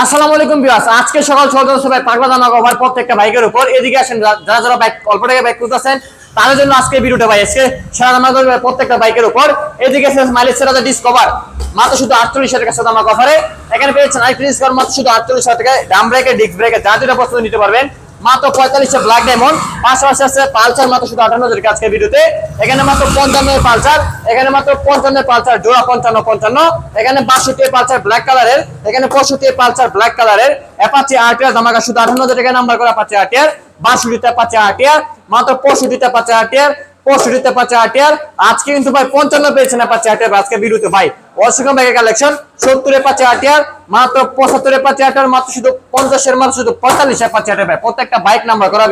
আসসালামু আলাইকুম বিয়াস আজকে সকাল ছটা সবাই পাগলা দানা প্রত্যেকটা বাইকের উপর। এদিকে আসেন যারা যারা বাইক অল্প টাকা বাইক খুঁজতেছেন, তাদের জন্য আজকে ভিডিওটা ভাই, আজকে সারা করবে প্রত্যেকটা বাইকের উপর। এদিকে আছে মাইলেজ সেরা ডিসকভার মাত্র শুধু আটচল্লিশ হাজার টাকা দামা কভারে। এখানে পেয়েছেন আইটি ডিসকভার মাত্র শুধু আটচল্লিশ হাজার টাকায়। ডাম ব্রেকে ডিস্ক ব্রেকে যা যেটা পছন্দ নিতে পারবেন। মাত্র পঁয়তাল্লিশে ব্ল্যাক ডায়মন্ড পাশাপাশি আছে পালসার মাত্র শুধু আটান্ন হাজার আজকে ভিডিওতে। এখানে মাত্র পঞ্চান্ন পালসার, এখানে মাত্র পঞ্চান্ন পালসার, জোড়া পঞ্চান্ন পঞ্চান্ন। এখানে বাষট্টি পালসার ব্ল্যাক কালারের এখানে পঁয়ষট্টি পালসার ব্ল্যাক কালারের অ্যাপাচি আরটিআর দামাকা শুধু আটান্ন হাজার টাকা নাম্বার করা অ্যাপাচি আরটিআর বাষট্টিতে পাচ্ছে আরটিআর মাত্র পঁয়ষট্টিতে পাচ্ছে আরটিআর পঁয়ষট্টিতে পাচ্ছে আরটিআর আজকে কিন্তু ভাই পঞ্চান্ন পেয়েছেন পাচ্ছে আরটিআর আজকে ভিডিওতে। ভাই অসংখ্য ব্যাগের কালেকশন সত্তরে পাচ্ছে আরটিআর মাত্র পঁচাত্তরে পাচ্ছে আরটিআর মাত্র শুধু পঞ্চাশের, মাত্র শুধু পঁয়তাল্লিশে পাচ্ছে আরটিআর ভাই। প্রত্যেকটা বাইক নাম্বার করা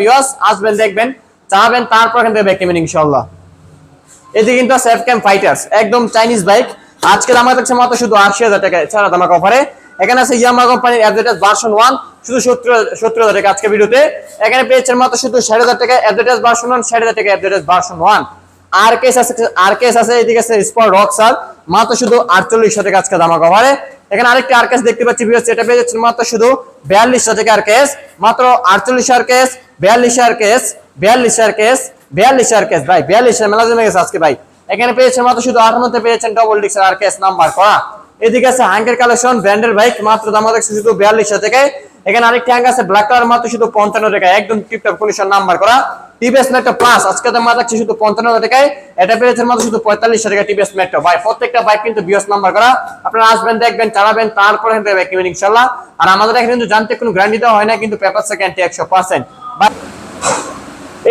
আসবেন, দেখবেন চাবেন তারপর এখান থেকে ব্যাগ নেবেন ইনশাল্লাহ এদিকে কিন্তু সেফ ক্যাম্প ফাইটার্স একদম চাইনিজ বাইক আজকে দামা থাকছে মাত্র শুধু আশি হাজার টাকা ছাড়া দামাক অফারে এখানে আছে ইয়ামা কোম্পানির অ্যাডভার্টাইজ ভার্সন ওয়ান শুধু সত্তর সত্তর হাজার টাকা আজকে ভিডিওতে এখানে পেয়েছেন মাত্র শুধু ষাট হাজার টাকা অ্যাডভার্টাইজ ভার্সন ওয়ান ষাট হাজার টাকা অ্যাডভার্টাইজ ভার্সন ওয়ান আর কেস আছে, আর কেস আছে, এদিকে আছে রক মাত্র শুধু আজকে দামাক অফারে এখানে আরেকটি আর কেস দেখতে পাচ্ছি এটা পেয়ে মাত্র শুধু আর কেস, মাত্র আর কেস আর কেস আর কেস আর কেস, ভাই বিয়াল্লিশ মেলা জমে গেছে আজকে, ভাই। এখানে পেয়েছেন মাত্র শুধু আঠান্নতে পেয়েছেন ডবল ডিক্সের আর কেস নাম্বার করা। এদিকে আছে হ্যাঙ্গের কালেকশন ব্র্যান্ডের বাইক মাত্র দাম দেখছে শুধু বিয়াল্লিশ থেকে এখানে আরেকটি হ্যাঙ্গ আছে ব্ল্যাক কালার মাত্র শুধু পঞ্চান্ন টাকায়, একদম টিপটপ কন্ডিশন নাম্বার করা। টিভিএস মেট্রো প্লাস আজকে দাম থাকছে শুধু পঞ্চান্ন টাকায়, এটা পেয়েছেন মাত্র শুধু পঁয়তাল্লিশ টাকা টিভিএস মেট্রো ভাই, প্রত্যেকটা বাইক কিন্তু বিএস নাম্বার করা। আপনারা আসবেন, দেখবেন, চালাবেন, তারপরে বাইক নেবেন ইনশাল্লাহ। আর আমাদের এখানে কিন্তু জানতে কোনো গ্যারান্টি দেওয়া হয় না, কিন্তু পেপার সেকেন্ড একশো পার্সেন্ট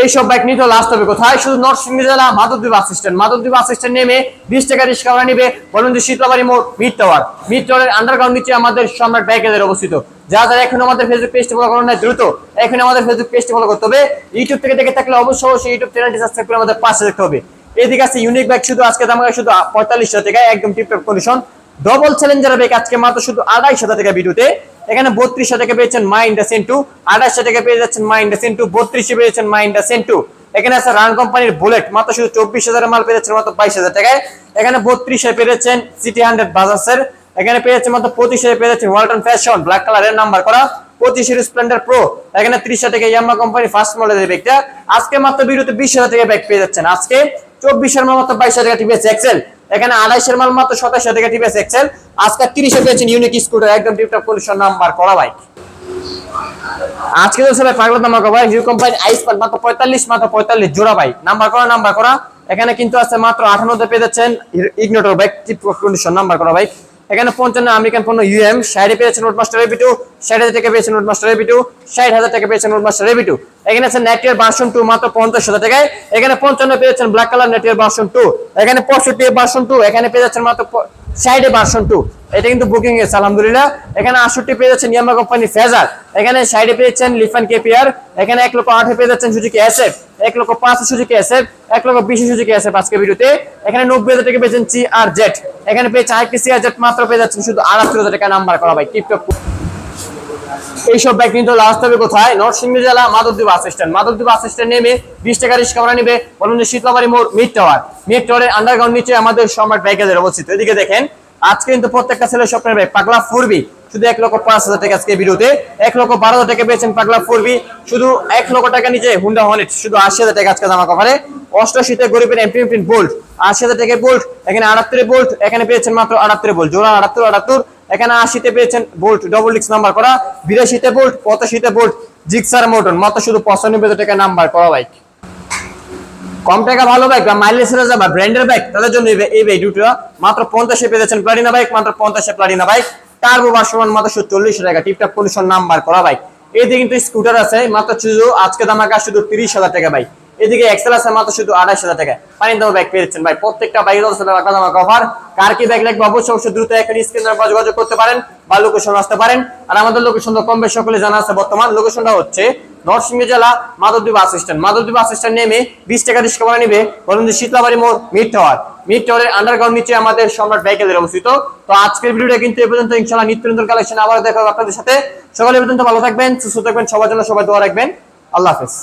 এইসব বাইক নিতে লাস্ট হবে কোথায়? শুধু নরসিংদী জেলা Madhabdi bus stand Madhabdi bus stand নেমে বিশ টাকা রিক্সা ভাড়া নিবে। বলুন যে শীতলাবাড়ি মোড় মিড টাওয়ার মিড টাওয়ারের আন্ডারগ্রাউন্ড নিচে আমাদের সম্রাট ব্যাগেদের অবস্থিত। যা যারা এখন আমাদের ফেসবুক পেজটি ফলো করেন না দ্রুত এখন আমাদের ফেসবুক পেজটি ফলো করতে হবে। ইউটিউব থেকে দেখে থাকলে অবশ্যই অবশ্যই ইউটিউব চ্যানেলটি সাবস্ক্রাইব করে আমাদের পাশে দেখতে হবে। এদিকে আছে ইউনিক বাইক শুধু আজকে দাম শুধু পঁয়তাল্লিশ টাকায় একদম tiptop condition double challenger bike আজকে মাত্র শুধু আড়াইশো টাকা ভিডিওতে এখানে বত্রিশ টাকা পেয়েছেন মা ইন্ডাসেন টু আঠাশ টাকা পেয়ে যাচ্ছেন মা ইন্ডাসেন টু বত্রিশে পেয়েছেন মা ইন্ডাসেন টু। এখানে আছে রান কোম্পানির বুলেট, মাত্র শুধু চব্বিশ হাজারের মাল পেয়েছেন মাত্র বাইশ হাজার টাকায়। এখানে বত্রিশে পেয়েছেন সিটি হান্ড্রেড বাজাজের এখানে পেয়েছে মাত্র পঁচিশে পেয়েছেন ওয়ালটন ফ্যাশন ব্ল্যাক কালারের নাম্বার করা। পঁচিশের স্প্লেন্ডার প্রো এখানে ত্রিশ টাকা কোম্পানি ফার্স্ট মডেলের ব্যাগটা আজকে মাত্র বিরুদ্ধে বিশ হাজার টাকা ব্যাগ পেয়ে যাচ্ছেন। আজকে চব্বিশের মাত্র বাইশ হাজার টাকা টিভিএস এক্সেল এখানে আড়াইশের মাল মাত্র সতেরোশো থেকে টিভিএস এক্সেল আজকে তিরিশে পেয়েছেন ইউনিক স্কুটার একদম টিপটপ কন্ডিশন নাম্বার করা বাইক। আজকে তো সবাই পাগলা নাম্বার করা হিরো কোম্পানি আইস পাল মাত্র পঁয়তাল্লিশ মাত্র পঁয়তাল্লিশ, জোড়া বাইক। নাম্বার করা নাম্বার করা। এখানে কিন্তু আছে মাত্র আঠান্নতে পেয়ে যাচ্ছেন ignitor bike tip condition number করা বাইক। এখানে পঞ্চান্ন আমেরিকান পণ্য ইউএম সাইডে পেয়েছে নোট মাস্টার টু ষাট হাজার টাকা পেয়েছে নোট মাস্টার টু ষাট হাজার টাকা পেয়েছে নোট মাস্টার টু এখানে আছে নেটিয়ার বাসন টু মাত্র পঞ্চাশ হাজার টাকায়। এখানে পঞ্চান্ন পেয়েছেন ব্ল্যাক কালার নেটিয়ার বাসন টু এখানে পঁয়ষট্টি বাসন টু এখানে পেয়ে যাচ্ছেন মাত্র সাইডে ভার্সন টু এটা কিন্তু বুকিং এসে আলহামদুলিল্লাহ। এখানে আটষট্টি পেয়ে যাচ্ছেন ইয়ামা কোম্পানি ফেজার। এখানে সাইডে পেয়ে যাচ্ছেন লিফান কেপিয়ার এখানে এক লক্ষ আটে পেয়ে যাচ্ছেন সুজুকি এসএফ। এক লক্ষ পাঁচ সুজুকি এসএফ। এক লক্ষ বিশ সুজুকি এসএফ আজকে ভিডিওতে। এখানে নব্বই হাজার টাকা পেয়েছেন সি আর জেট এখানে পেয়েছে আরেকটি সি আর জেট মাত্র পেয়ে যাচ্ছেন শুধু আটাত্তর হাজার টাকা নাম্বার করা ভাই, টিপটপ। এইসব বাইক কিন্তু লাস্ট হবে কোথায়? নরসিংদী জেলা Madhabdi bus stand. Madhabdi bus stand নেমে বিশ টাকা রিক্সা ভাড়া নিবে। বলুন যে শীতলাবাড়ি মোড় মিড টাওয়ার মিড টাওয়ারের আন্ডারগ্রাউন্ড নিচে আমাদের সম্রাট ব্যাগেদের অবস্থিত। এদিকে দেখেন, আজকে কিন্তু প্রত্যেকটা ছেলে স্বপ্নের ব্যাগ পাগলা ফুরবি। শুধু এক লক্ষ পাঁচ হাজার টাকা আজকে ভিডিওতে এক লক্ষ বারো হাজার টাকা পেয়েছেন পাগলা ফুরবি। শুধু এক লক্ষ টাকা নিচে হুন্ডা হনেট শুধু আশি হাজার টাকা আজকে জামা কভারে অষ্টাশিতে গরিবের এমপি এমপি বোল্ট আশি হাজার টাকা বোল্ট এখানে আটাত্তরে বোল্ট এখানে পেয়েছেন মাত্র আটাত্তরে বোল্ট জোড়া আটাত্তর আটাত্তর। এখানে আশিতে পেয়েছেন বোল্ট ডবল ডিক্স নাম্বার করা, বিরাশিতে বোল্ট পঁচাশিতে বোল্ট জিক্সার মোটন মাত্র শুধু পঁচানব্বই টাকা নাম্বার করা বাইক কম টাকা ভালো বাইক বা মাইলেজ বা ব্র্যান্ডের বাইক তাদের জন্য এই- বাইক দুটো। মাত্র পঞ্চাশে পেয়েছেন প্লাটিনা বাইক মাত্র পঞ্চাশে প্লাটিনা বাইক টার্বো ভার্সন মাত্র চল্লিশ টাকা টিপটপ কন্ডিশন নাম্বার করা বাইক এদিকে কিন্তু স্কুটার আছে, মাত্র শুধু আজকে দাম আঁকা শুধু তিরিশ হাজার টাকা বাইক এদিকে এক্সেল আছে মাত্র শুধু হাজার টাকা পানি দাম বাইক পেয়েছেন ভাই, প্রত্যেকটা বাইক টাকা দাম কভার কার কি বাইক লাগবে অবশ্যই অবশ্যই দ্রুত এখন স্ক্রিন যোগাযোগ করতে পারেন বা লোকেশন আসতে পারেন। আর আমাদের লোকেশন তো কম বেশ সকলে জানা আছে বর্তমান। লোকেশনটা হচ্ছে নরসিংহ জেলা Madhabdi bus stand. Madhabdi bus stand নেমে বিশ টাকা রিক্সা ভাড়া নিবে। বলুন যে শীতলাবাড়ি মোড়, মিড টাওয়ার মিড টাওয়ারের আন্ডারগ্রাউন্ড নিচে আমাদের সম্রাট বাইকেলের অবস্থিত। তো আজকের ভিডিওটা কিন্তু এ পর্যন্ত। ইনশাল্লাহ নিত্য নতুন কালেকশন আবার দেখা হবে আপনাদের সাথে। সকালে পর্যন্ত ভালো থাকবেন, সুস্থ থাকবেন, সবার জন্য সবাই দোয়া রাখবেন। আল্লাহ হাফেজ।